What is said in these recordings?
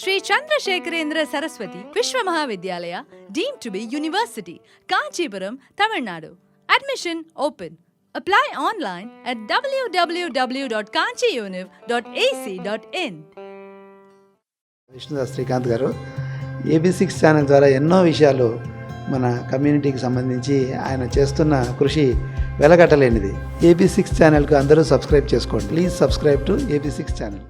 Shri Chandrashekharendra Saraswati Vishwa Mahavidyalaya deem to be university Kanchipuram Tamil Nadu. Admission open apply online at WWW dot Kanchi kanchiuniv dot AC dot in Vishnudas Srikanth గారు AB six channel ద్వారా ఎన్నో విషయాలు మన కమ్యూనిటీకి సంబంధించి ఆయన చేస్తున్న కృషి వెలగట్టలేనిది. ఏబీ సిక్స్ ఛానల్కు అందరూ సబ్స్క్రైబ్ చేసుకోండి. Please subscribe to AB six channel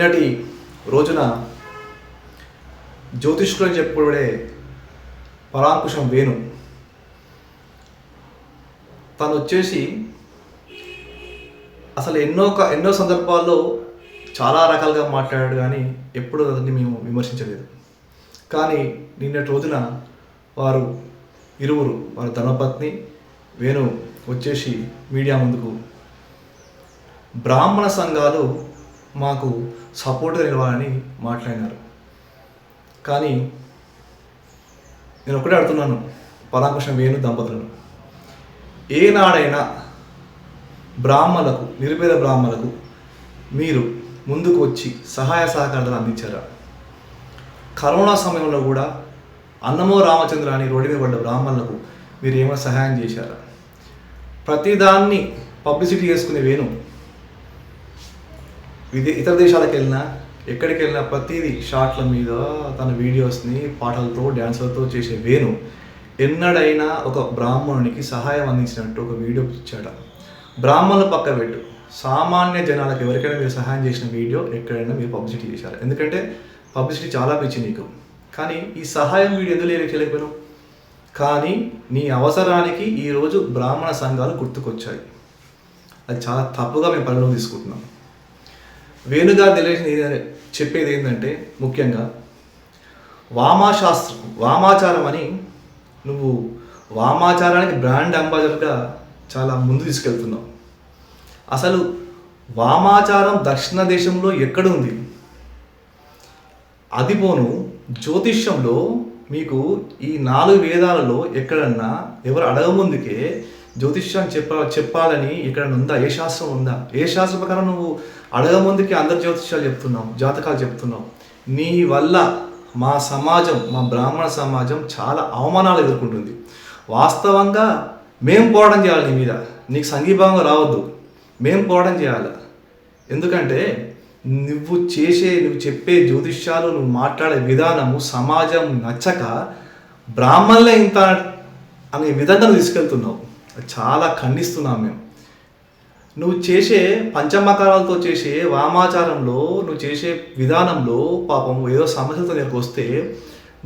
నిన్నటి రోజున జ్యోతిష్కులు అని చెప్పబడే పరాంకుశం వేణు తను వచ్చేసి అసలు ఎన్నో ఎన్నో సందర్భాల్లో చాలా రకాలుగా మాట్లాడాడు కానీ ఎప్పుడూ అతన్ని మేము విమర్శించలేదు. కానీ నిన్నటి రోజున వారు ఇరువురు వారి ధర్మపత్ని వేణు వచ్చేసి మీడియా ముందుకు బ్రాహ్మణ సంఘాలు మాకు సపోర్ట్గా నిలవాలని మాట్లాడినారు. కానీ నేను ఒకటే అడుగుతున్నాను పరామకృష్ణ వేణు దంపతులను. ఏనాడైనా బ్రాహ్మణులకు నిరుపేద బ్రాహ్మణులకు మీరు ముందుకు వచ్చి సహాయ సహకారాలు అందించారా? కరోనా సమయంలో కూడా అన్నమో రామచంద్ర అని రోడ్డు మీద పడ్డ బ్రాహ్మణులకు మీరు ఏమైనా సహాయం చేశారా? ప్రతిదాన్ని పబ్లిసిటీ చేసుకునే వేణు విదే ఇతర దేశాలకు వెళ్ళినా ఎక్కడికి వెళ్ళినా ప్రతిదీ షార్ట్ల మీద తన వీడియోస్ని పాటలతో డ్యాన్సులతో చేసే వేణు ఎన్నడైనా ఒక బ్రాహ్మణునికి సహాయం అందించినట్టు ఒక వీడియో ఇచ్చాడు. బ్రాహ్మణుల పక్క పెట్టు. సామాన్య జనాలకు ఎవరికైనా మీరు సహాయం చేసిన వీడియో ఎక్కడైనా మీరు పబ్లిసిటీ చేశారు. ఎందుకంటే పబ్లిసిటీ చాలా పిచ్చి నీకు. కానీ ఈ సహాయం వీడియో ఎందుకు చేయలేకపోయినావు? కానీ నీ అవసరానికి ఈరోజు బ్రాహ్మణ సంఘాలు గుర్తుకొచ్చాయి. అది చాలా తప్పుగా మేము పరిగణలో తీసుకుంటున్నాం. వేణుగారు తెలియజేసిన చెప్పేది ఏంటంటే ముఖ్యంగా వామాశాస్త్రం వామాచారం అని నువ్వు వామాచారానికి బ్రాండ్ అంబాసిడర్గా చాలా ముందు తీసుకెళ్తున్నావు. అసలు వామాచారం దక్షిణ దేశంలో ఎక్కడుంది అది పోను జ్యోతిష్యంలో మీకు ఈ నాలుగు వేదాలలో ఎక్కడన్నా ఎవరు అడగముందుకే జ్యోతిష్యం చెప్ప చెప్పాలని ఇక్కడ ఉందా ఏ శాస్త్రం ఉందా? ఏ శాస్త్రం ప్రకారం నువ్వు అడగముందుకి అందరు జ్యోతిష్యాలు చెప్తున్నావు జాతకాలు చెప్తున్నావు. నీ వల్ల మా సమాజం మా బ్రాహ్మణ సమాజం చాలా అవమానాలు ఎదుర్కొంటుంది. వాస్తవంగా మేము పోవడం చేయాలి నీ మీద. నీకు సంఘీభావంగా రావద్దు. మేము పోవడం చేయాలి. ఎందుకంటే నువ్వు చేసే నువ్వు చెప్పే జ్యోతిష్యాలు నువ్వు మాట్లాడే విధానము సమాజం నచ్చక బ్రాహ్మణులే ఇంత అనే విధంగా నువ్వు తీసుకెళ్తున్నావు. చాలా ఖండిస్తున్నాం మేము. నువ్వు చేసే పంచమకారాలతో చేసే వామాచారంలో నువ్వు చేసే విధానంలో పాపం ఏదో సమస్యలతో నీకు వస్తే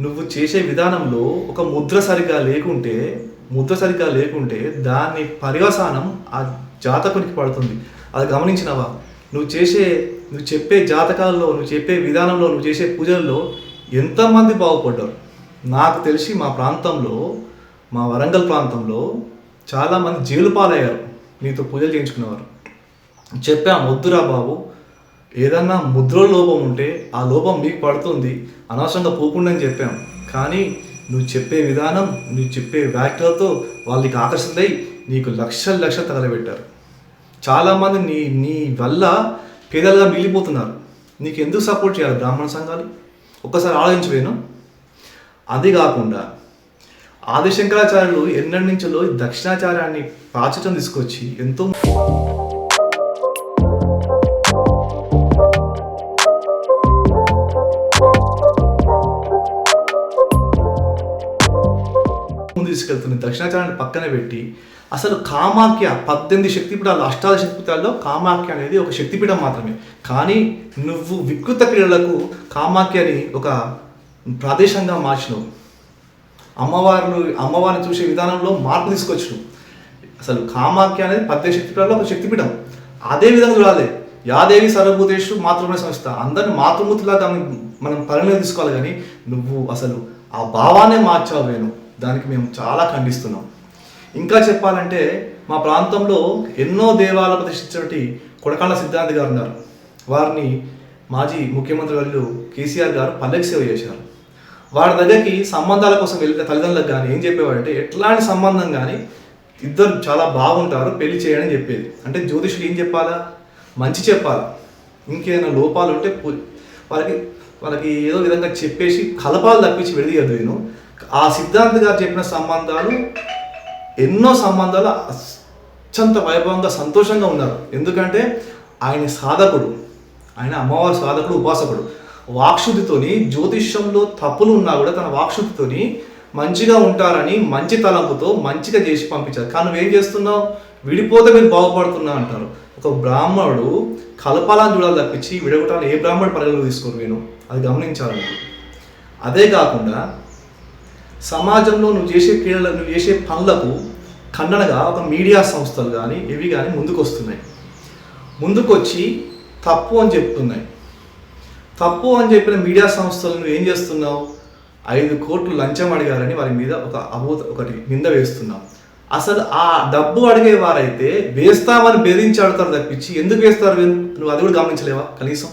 నువ్వు చేసే విధానంలో ఒక ముద్ర సరిగ్గా లేకుంటే ముద్ర సరిగ్గా లేకుంటే దాని పర్యవసానం ఆ జాతకునికి పడుతుంది. అది గమనించినవా? నువ్వు చేసే నువ్వు చెప్పే జాతకాల్లో నువ్వు చెప్పే విధానంలో నువ్వు చేసే పూజల్లో ఎంతమంది బాగుపడ్డారు? నాకు తెలిసి మా ప్రాంతంలో మా వరంగల్ ప్రాంతంలో చాలామంది జైలు పాలయ్యారు. నీతో పూజలు చేయించుకునేవారు. చెప్పాం వద్దురా బాబు ఏదన్నా ముద్ర లోపం ఉంటే ఆ లోపం మీకు పడుతుంది. అనవసరంగా పోకుండా అని చెప్పాం. కానీ నువ్వు చెప్పే విధానం నువ్వు చెప్పే వ్యాఖ్యలతో వాళ్ళకి ఆకర్షితులై నీకు లక్షలు లక్షలు తగలబెట్టారు. చాలామంది నీ నీ వల్ల పేదలుగా మిగిలిపోతున్నారు. నీకు ఎందుకు సపోర్ట్ చేయాలి బ్రాహ్మణ సంఘాలు? ఒక్కసారి ఆలోచించలేను అది కాకుండా ఆదిశంకరాచార్యులు ఎన్నటి నుంచో దక్షిణాచార్యాన్ని ప్రాచుర్యం తీసుకొచ్చి ఎంతో ముందు తీసుకెళ్తుంది దక్షిణాచారాన్ని పక్కన పెట్టి అసలు కామాఖ్య పద్దెనిమిది శక్తిపీఠ అష్టాదశ శక్తిపీఠాల్లో కామాఖ్య అనేది ఒక శక్తిపీఠం మాత్రమే. కానీ నువ్వు వికృత క్రీడలకు కామాఖ్యని ఒక ప్రదేశంగా మార్చినవు. అమ్మవారిని అమ్మవారిని చూసే విధానంలో మార్పు తీసుకొచ్చు అసలు కామాఖ్య అనేది పద్య శక్తిపీఠంలో ఒక శక్తిపీఠం. అదే విధంగా చూడాలి. యాదేవి సర్వభూతేషు మాతృమే సంస్థ. అందరిని మాతృమూర్తిలాగా మనం పరిణయం తీసుకోవాలి కానీ నువ్వు అసలు ఆ భావాన్నే మార్చావు నేను దానికి మేము చాలా ఖండిస్తున్నాం. ఇంకా చెప్పాలంటే మా ప్రాంతంలో ఎన్నో దేవాలయాలు ప్రతిష్ఠించినటువంటి కొడకాళ్ళ సిద్ధాంతి గారు ఉన్నారు. వారిని మాజీ ముఖ్యమంత్రి వాళ్ళు కేసీఆర్ గారు పల్లెకి సేవ చేశారు. వాడి దగ్గరికి సంబంధాల కోసం వెళ్ళిన తల్లిదండ్రులకు కానీ ఏం చెప్పేవాడంటే ఎట్లాంటి సంబంధం కానీ ఇద్దరు చాలా బాగుంటారు పెళ్ళి చేయడని చెప్పేది. అంటే జ్యోతిషుడు ఏం చెప్పాలా? మంచి చెప్పాలా? ఇంకేమైనా లోపాలు ఉంటే వాళ్ళకి వాళ్ళకి ఏదో విధంగా చెప్పేసి కలపాలు తప్పించి విడదీయద్దు నేను. ఆ సిద్ధాంత్ గారు చెప్పిన సంబంధాలు ఎన్నో సంబంధాలు అత్యంత వైభవంగా సంతోషంగా ఉన్నారు. ఎందుకంటే ఆయన సాధకుడు. ఆయన అమ్మవారి సాధకుడు ఉపాసకుడు. వాక్శుద్ధితోని జ్యోతిష్యంలో తప్పులు ఉన్నా కూడా తన వాక్శుద్ధితోని మంచిగా ఉంటారని మంచి తలంపుతో మంచిగా చేసి పంపించారు. కానీ నువ్వేం చేస్తున్నావు? విడిపోతే మీరు బాగుపడుతున్నా అంటారు. ఒక బ్రాహ్మణుడు కలపాలని చూడాలి తప్పించి విడగొట్టాలని ఏ బ్రాహ్మణుడు పరిగణలో తీసుకోరు నేను? అది గమనించాలి అదే కాకుండా సమాజంలో నువ్వు చేసే క్రీడలు నువ్వు చేసే పనులకు ఖండనగా ఒక మీడియా సంస్థలు కానీ ఇవి కానీ ముందుకు వస్తున్నాయి ముందుకొచ్చి తప్పు అని చెప్తున్నాయి. తప్పు అని చెప్పిన మీడియా సంస్థలు నువ్వు ఏం చేస్తున్నావు? ఐదు కోట్లు లంచం అడిగారని వారి మీద ఒక అభూత ఒకటి నింద వేస్తున్నావు అసలు ఆ డబ్బు అడిగే వారైతే వేస్తామని బెదిరించి ఆడతారు తప్పించి ఎందుకు వేస్తారు? నువ్వు అది కూడా గమనించలేవా? కనీసం?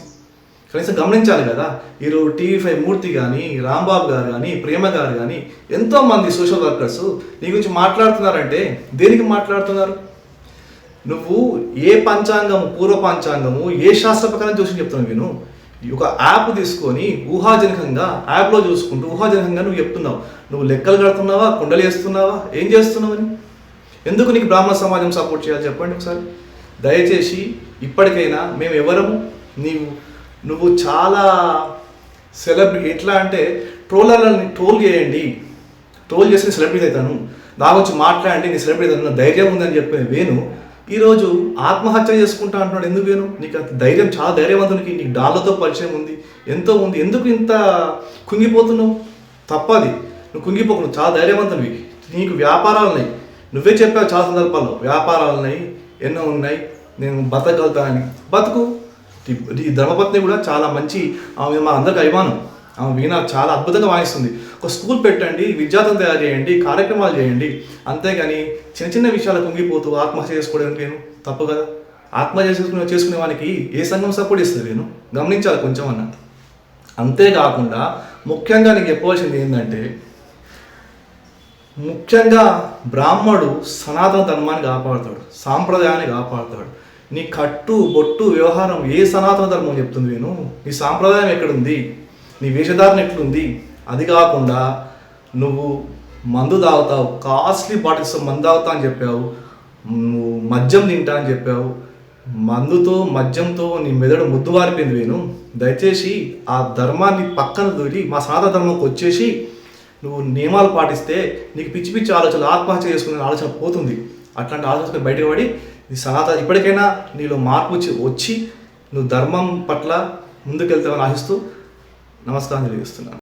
కనీసం గమనించాలి కదా? ఈరోజు టీవీ ఫైవ్ మూర్తి కానీ రాంబాబు గారు కానీ ప్రేమ గారు కానీ ఎంతోమంది సోషల్ వర్కర్స్ నీ గురించి మాట్లాడుతున్నారంటే దేనికి మాట్లాడుతున్నారు? నువ్వు ఏ పంచాంగము పూర్వ పంచాంగము ఏ శాస్త్ర ప్రకారం చూసి చెప్తున్నావు విను. ఒక యాప్ తీసుకొని ఊహాజనకంగా యాప్లో చూసుకుంటూ ఊహాజనకంగా నువ్వు చెప్తున్నావు. నువ్వు లెక్కలు కడుతున్నావా? కుండలు వేస్తున్నావా? ఏం చేస్తున్నావు అని? ఎందుకు నీకు బ్రాహ్మణ సమాజం సపోర్ట్ చేయాలి? చెప్పండి ఒకసారి. దయచేసి ఇప్పటికైనా మేము ఎవరము? నీవు నువ్వు చాలా సెలబ్రిటీ ఎట్లా అంటే ట్రోలర్లని ట్రోల్ చేయండి. ట్రోల్ చేసి సెలబ్రిటీ అవుతాను. నా గురించి మాట్లాడండి నీ సెలబ్రిటీ అవుతాను. ధైర్యం ఉందని చెప్పే వేణు ఈరోజు ఆత్మహత్య చేసుకుంటా అంటున్నాడు. ఎందుకు వేణు? నీకు అంత ధైర్యం చాలా ధైర్యవంతునికి నీకు డాళ్ళతో పరిచయం ఉంది. ఎంతో ఉంది. ఎందుకు ఇంత కుంగిపోతున్నావు? తప్పది. నువ్వు కుంగిపోకు నువ్వు చాలా ధైర్యవంతునివి నీకు వ్యాపారాలు ఉన్నాయి. నువ్వే చెప్పావు చాలా సందర్భాల్లో వ్యాపారాలు ఉన్నాయి ఎన్నో ఉన్నాయి నేను బతకగలుగుతానని. బతుకు. ఈ- ఈ ధర్మపత్ని కూడా చాలా మంచి ఆమె మా అందరికి అభిమానం. ఆమె వీణ చాలా అద్భుతంగా వాయిస్తుంది. ఒక స్కూల్ పెట్టండి విద్యార్థులు తయారు చేయండి కార్యక్రమాలు చేయండి. అంతేగాని చిన్న చిన్న విషయాలు కుంగిపోతూ ఆత్మహత్య చేసుకోవడానికి నేను తప్పు కదా? ఆత్మహత్య చేసుకునే చేసుకునే వానికి ఏ సంఘం సపోర్ట్ ఇస్తుంది నేను? గమనించాలి కొంచెం అన్న. అంతేకాకుండా ముఖ్యంగా నీకు చెప్పవలసింది ఏంటంటే ముఖ్యంగా బ్రాహ్మడు సనాతన ధర్మాన్ని కాపాడుతాడు సాంప్రదాయాన్ని కాపాడుతాడు. నీ కట్టు బొట్టు వ్యవహారం ఏ సనాతన ధర్మం చెప్తుంది నేను? నీ సాంప్రదాయం ఎక్కడుంది? నీ వేషధారణ ఎట్లుంది? అది కాకుండా నువ్వు మందు తాగుతావు కాస్ట్లీ బాటిల్స్ మందు తాగుతా అని చెప్పావు నువ్వు మద్యం తింటా అని చెప్పావు మందుతో మద్యంతో నీ మెదడు ముద్దు వారిపోయింది నేను దయచేసి ఆ ధర్మాన్ని పక్కన దూరి మా సనాతన ధర్మంకి వచ్చేసి నువ్వు నియమాలు పాటిస్తే నీకు పిచ్చి పిచ్చి ఆలోచనలు ఆత్మహత్య చేసుకునే ఆలోచన పోతుంది. అట్లాంటి ఆలోచన బయటకు పడి సనాతన ఇప్పటికైనా నీలో మార్పు వచ్చి వచ్చి నువ్వు ధర్మం పట్ల ముందుకెళ్తావని ఆశిస్తూ నమస్కారం తెలియజేస్తున్నాను.